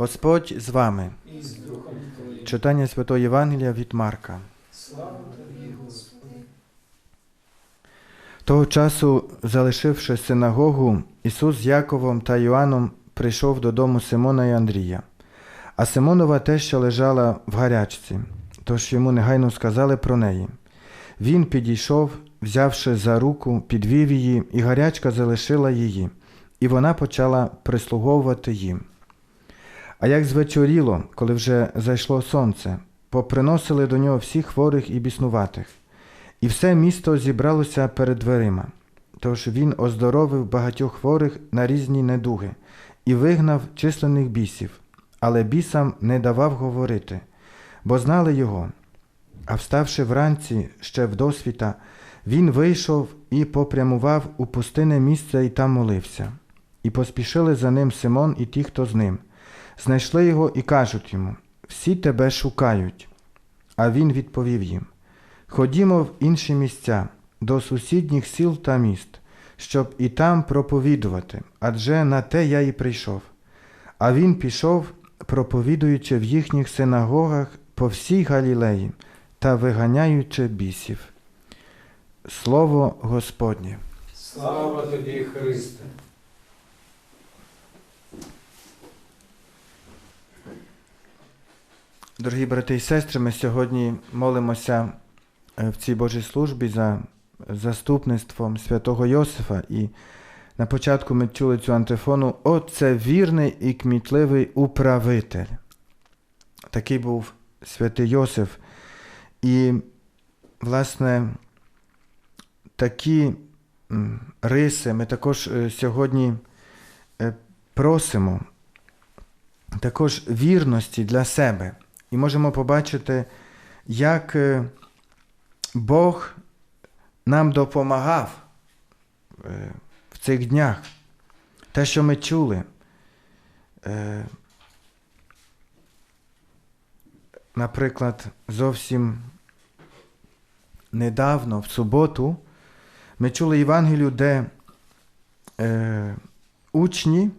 Господь з вами. Читання Святого Євангелія від Марка. Того часу, залишивши синагогу, Ісус з Яковом та Йоанном прийшов додому Симона і Андрія. А Симонова теща лежала в гарячці, тож йому негайно сказали про неї. Він підійшов, взявши за руку, підвів її, і гарячка залишила її, і вона почала прислуговувати їм. А як звечоріло, коли вже зайшло сонце, поприносили до нього всіх хворих і біснуватих. І все місто зібралося перед дверима. Тож він оздоровив багатьох хворих на різні недуги і вигнав численних бісів, але бісам не давав говорити, бо знали його. А вставши вранці ще в досвіта, він вийшов і попрямував у пустинне місце і там молився. І поспішили за ним Симон і ті, хто з ним. Знайшли його і кажуть йому: Всі тебе шукають. А він відповів їм: Ходімо в інші місця, до сусідніх сіл та міст, щоб і там проповідувати, адже на те я і прийшов. А він пішов, проповідуючи в їхніх синагогах по всій Галілеї та виганяючи бісів. Слово Господнє. Слава Тобі, Христе. Дорогі брати і сестри, ми сьогодні молимося е, в цій Божій службі за заступництвом святого Йосифа. І на початку ми чули цю антифону О, це вірний і кмітливий управитель. Такий був святий Йосиф. І, власне, такі риси ми також е, сьогодні е, просимо, також вірності для себе. І можемо побачити, як е, Бог нам допомагав е, в цих днях. Те, що ми чули. Е, Наприклад, зовсім недавно, в суботу, ми чули Євангелію, де учні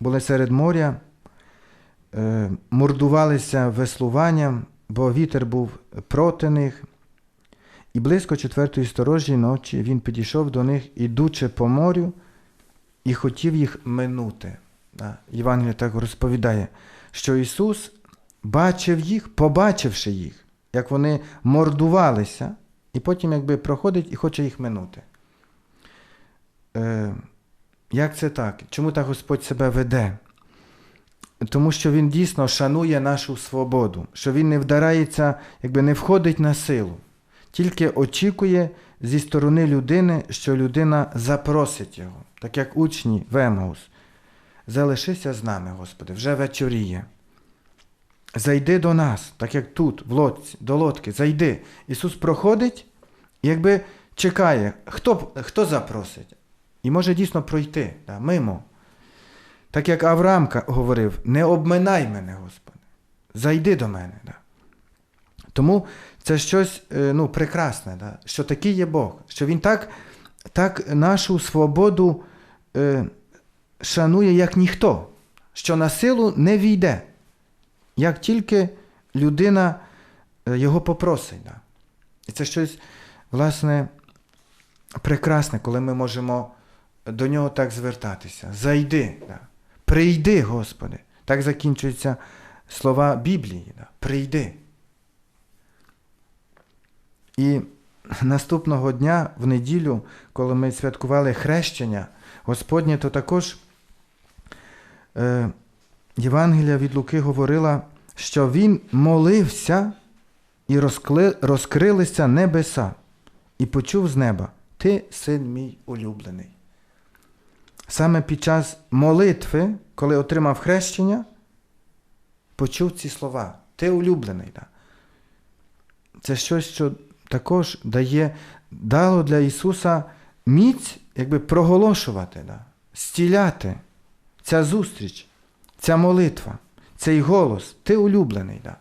були серед моря мордувалися веслуванням, бо вітер був проти них. І близько четвертої сторожі ночі він підійшов до них, ідучи по морю, і хотів їх минути. Да. Євангеліє так розповідає, що Ісус бачив їх, побачивши їх, як вони мордувалися, і потім якби проходить і хоче їх минути. Е, як це так? Чому так Господь себе веде? Тому що він дійсно шанує нашу свободу, що він не вдарається, якби не входить на силу, тільки очікує зі сторони людини, що людина запросить його, так як учні в Емаус. Залишися з нами, Господи, вже вечоріє. Зайди до нас, так як тут, в лодці, до лодки, зайди. Ісус проходить якби чекає, хто, хто запросить. І може дійсно пройти да, мимо. Так як Авраам говорив, не обминай мене, Господи, зайди до мене. Да. Тому це щось е, ну, прекрасне, да, що такий є Бог, що Він так, так нашу свободу е, шанує, як ніхто, що на силу не війде, як тільки людина е, його попросить. Да. І це щось, власне, прекрасне, коли ми можемо до нього так звертатися. Зайди. Да. Прийди, Господи. Так закінчуються слова Біблії. Прийди. І наступного дня, в неділю, коли ми святкували хрещення Господнє, то також е, Євангелія від Луки говорила, що він молився і розкли, розкрилися небеса, і почув з неба: Ти син мій улюблений. Саме під час молитви, коли отримав хрещення, почув ці слова. Ти улюблений. Да? Це щось, що також дає, дало для Ісуса міць якби проголошувати, да? стіляти ця зустріч, ця молитва, цей голос. Ти улюблений. Да?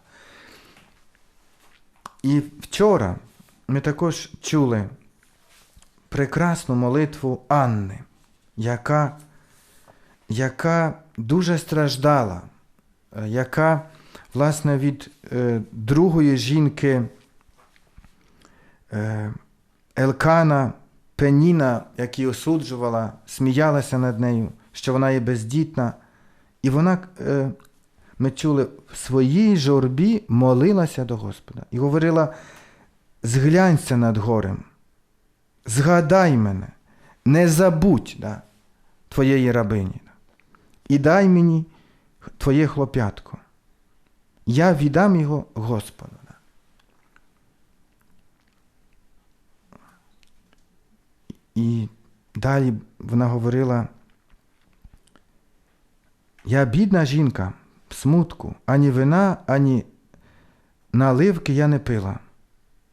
І вчора ми також чули прекрасну молитву Анни яка, яка дуже страждала е, яка, власне, від е, другої жінки е, Елкана, Пеніна, які осуджувала, сміялася над нею, що вона є бездітна. І вона, е, ми чули, в своїй журбі молилася до Господа і говорила: зглянься над горем, згадай мене, не забудь да, твоєї рабині. І дай мені твоє хлоп'ятко. Я віддам його Господу. І далі вона говорила, я бідна жінка, в смутку, ані вина, ані наливки я не пила.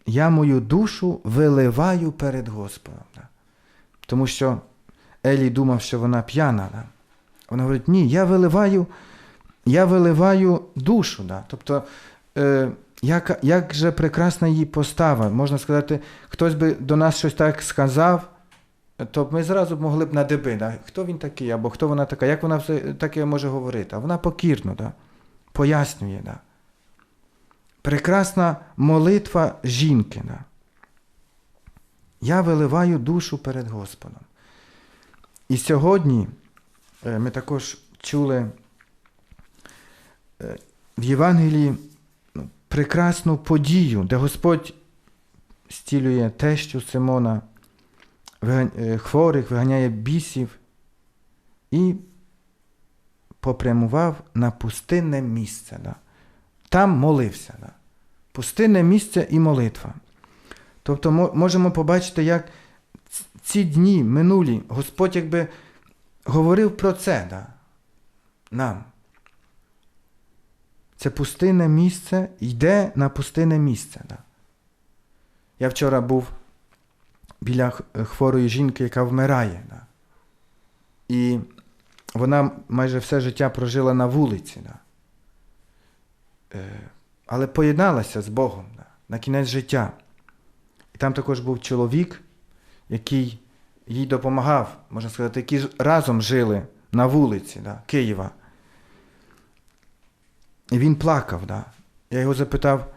Я мою душу виливаю перед Господом. Тому що Елі думав, що вона п'яна. Да. Вона говорить, ні, я виливаю, я виливаю душу. Да. Тобто, е, як, як же прекрасна її постава. Можна сказати, хтось би до нас щось так сказав, то ми зразу б могли б на деби, да? хто він такий, або хто вона така, як вона все таке може говорити. А вона покірно, да? пояснює. Да? Прекрасна молитва жінки. Да? Я виливаю душу перед Господом. І сьогодні е, ми також чули е, в Євангелії ну, прекрасну подію, де Господь стілює тещу Симона е, хворих, виганяє бісів і попрямував на пустинне місце. Да? Там молився. Да? Пустинне місце і молитва. Тобто можемо побачити, як ці дні минулі Господь якби говорив про це да? нам. Це пустинне місце йде на пустинне місце. Да? Я вчора був біля хворої жінки, яка вмирає. Да? І вона майже все життя прожила на вулиці. Да? Е, але поєдналася з Богом да? на кінець життя. І там також був чоловік, який їй допомагав, можна сказати, які разом жили на вулиці да? Києва. І він плакав. Да? Я його запитав,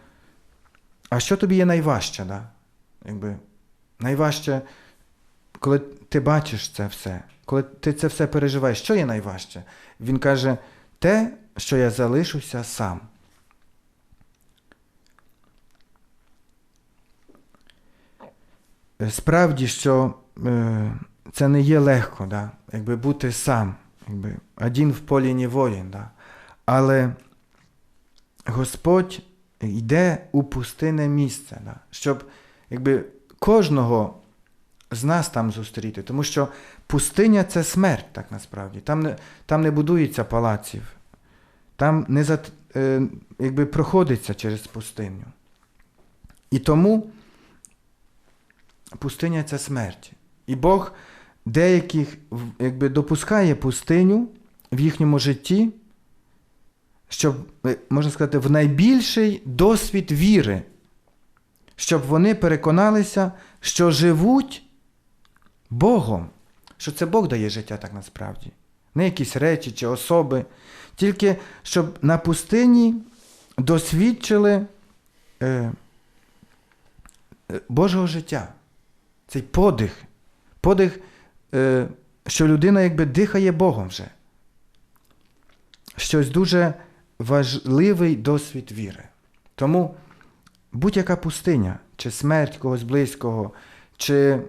а що тобі є найважче? Да? Якби, найважче, коли ти бачиш це все, коли ти це все переживаєш, що є найважче? Він каже, те, що я залишуся сам. Справді, що е, це не є легко, да? якби бути сам, якби один в полі не воїн. Да? Але Господь йде у пустинне місце, да? щоб якби, кожного з нас там зустріти. Тому що пустиня це смерть, так насправді. Там не, там не будується палаців, там не е, якби проходиться через пустиню. І тому пустиня це смерть. І Бог деяких якби, допускає пустиню в їхньому житті, щоб, е, можна сказати, в найбільший досвід віри, щоб вони переконалися, що живуть Богом, що це Бог дає життя так насправді. Не якісь речі чи особи, тільки щоб на пустині досвідчили е, е, Божого життя. Цей подих, подих, е, що людина якби дихає Богом вже. Щось дуже важливий досвід віри. Тому будь-яка пустиня, чи смерть когось близького, чи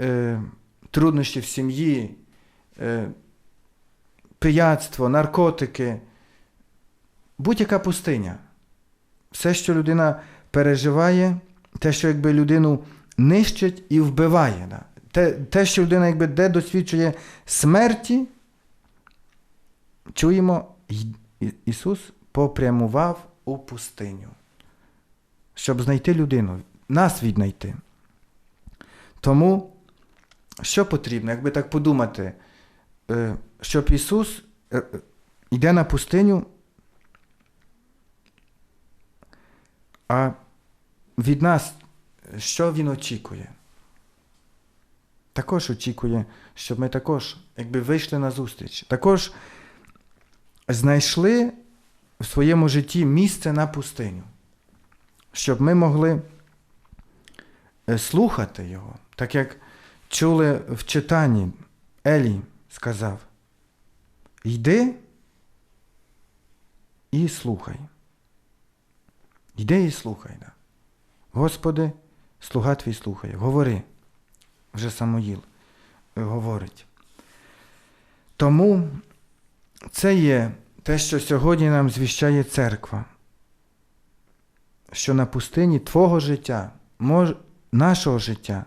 е, труднощі в сім'ї, е, пияцтво, наркотики, будь-яка пустиня. Все, що людина переживає, те, що якби людину нищить і вбиває. Да? Те, те, що людина якби де досвідчує смерті, чуємо, Ісус попрямував у пустиню, щоб знайти людину, нас віднайти. Тому, що потрібно, якби так подумати, е, щоб Ісус е, е, йде на пустиню, а від нас, що Він очікує? Також очікує, щоб ми також якби вийшли на зустріч. Також знайшли в своєму житті місце на пустиню, щоб ми могли е, слухати Його, так як чули в читанні, Елій сказав: Йди і слухай. Йди і слухай. Господи, слуга твій слухає. Говори. Вже Самоїл е, говорить. Тому це є те, що сьогодні нам звіщає церква, що на пустині Твого життя, мож, нашого життя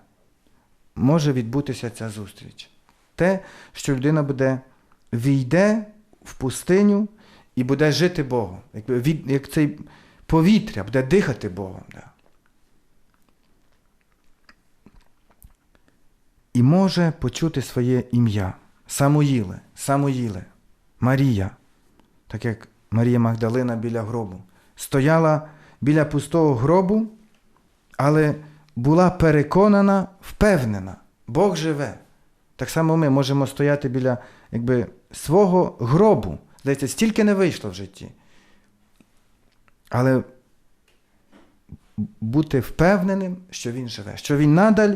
може відбутися ця зустріч. Те, що людина буде війде в пустиню і буде жити Богом, від, як цей повітря, буде дихати Богом. Да. І може почути своє ім'я. Самуїле, Самуїле, Марія, так як Марія Магдалина біля гробу, стояла біля пустого гробу, але була переконана, впевнена, Бог живе. Так само ми можемо стояти біля якби, свого гробу. Здається, стільки не вийшло в житті. Але бути впевненим, що він живе, що він надаль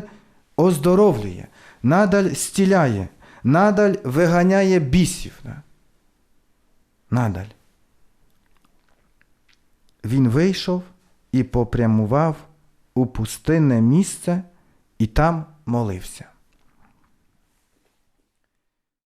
оздоровлює, надаль стіляє, надаль виганяє бісів. Да? Надаль. Він вийшов і попрямував у пустинне місце і там молився.